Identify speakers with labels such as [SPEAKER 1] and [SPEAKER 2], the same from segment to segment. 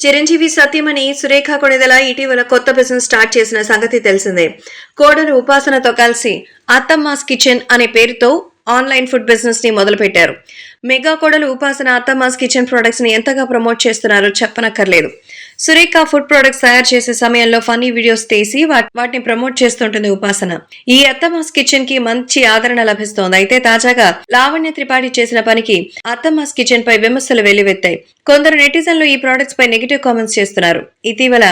[SPEAKER 1] చిరంజీవి సత్యమణి సురేఖ కొణిదల ఇటీవల కొత్త business start చేసిన సంగతి తెలిసిందే. కోడలు ఉపాసనతో కలిసి అత్తమ్మాస్ కిచెన్ అనే పేరుతో ఆన్లైన్ ఫుడ్ బిజినెస్ని మొదలుపెట్టారు. మెగా కోడలు ఉపాసన అత్తమ్మాస్ కిచెన్ ప్రొడక్ట్స్ని ఎంతగా ప్రమోట్ చేస్తున్నారో చెప్పనక్కర్లేదు. సురేఖ ఫుడ్ ప్రొడక్ట్స్ తయారు చేసే సమయంలో ఫన్నీ వీడియోస్ తీసి వాటిని ప్రమోట్ చేస్తుంటుంది ఉపాసన. ఈ అత్తమ్మాస్ కిచెన్కి మంచి ఆదరణ లభిస్తోంది. అయితే తాజాగా లావణ్య త్రిపాఠి చేసిన పనికి అత్తమాస్ కిచెన్ పై విమర్శలు వెల్లువెత్తాయి. కొందరు నెటిజన్లు ఈ ప్రొడక్ట్స్ పై నెగిటివ్ కామెంట్స్ చేస్తున్నారు. ఇటీవల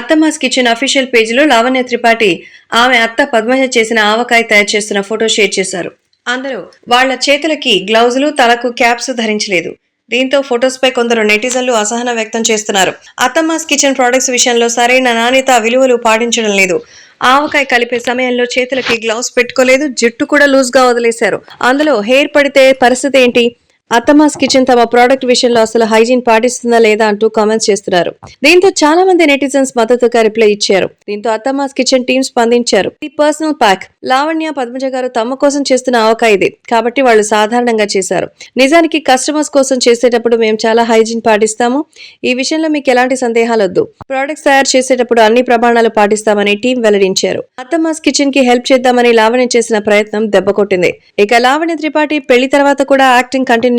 [SPEAKER 1] అత్తమాస్ కిచెన్ అఫీషియల్ పేజీలో లావణ్య త్రిపాఠి ఆమె అత్త పద్మజ చేసిన ఆవకాయ తయారు చేస్తున్న ఫోటో షేర్ చేశారు. అందరూ వాళ్ళ చేతులకి గ్లౌజులు తలకు క్యాప్స్ ధరించలేదు. దీంతో ఫొటోస్ పై కొందరు నెటిజన్లు అసహనం వ్యక్తం చేస్తున్నారు. అత్తమ్మాస్ కిచెన్ ప్రొడక్ట్స్ విషయంలో సరైన నాణ్యత విలువలు పాటించడం లేదు. ఆవకాయ కలిపే సమయంలో చేతులకి గ్లౌస్ పెట్టుకోలేదు జుట్టు కూడా లూజ్గా వదిలేశారు. అందులో హెయిర్ పడితే పరిస్థితి ఏంటి? అత్తమాస్ కిచెన్ తమ ప్రోడక్ట్ విషయంలో అసలు హైజీన్ పాటిస్తుందా లేదా అంటూ కామెంట్స్ చేస్తున్నారు. దీంతో చాలా మంది నెటిజన్స్ మద్దతుగా రిప్లై ఇచ్చారు. దీంతో అత్తమాస్ కిచెన్ టీం స్పందించారు. ఈ పర్సనల్ ప్యాక్ లావణ్య పద్మజ గారు తమ కోసం చేస్తున్న ఆవకాయ ఇది. కాబట్టి వాళ్ళు సాధారణంగా చేశారు. నిజానికి కస్టమర్స్ కోసం చేసేటప్పుడు మేము చాలా హైజీన్ పాటిస్తాము. ఈ విషయంలో మీకు ఎలాంటి సందేహాలు వద్దు. ప్రోడక్ట్స్ తయారు చేసేటప్పుడు అన్ని ప్రమాణాలు పాటిస్తామని టీం వెల్లడించారు. అత్తమాస్ కిచెన్కి హెల్ప్ చేద్దామని లావణ్య చేసిన ప్రయత్నం దెబ్బకొట్టింది ఇక లావణ్య త్రిపాఠి పెళ్ళి తర్వాత కూడా యాక్టింగ్ కంటిన్యూ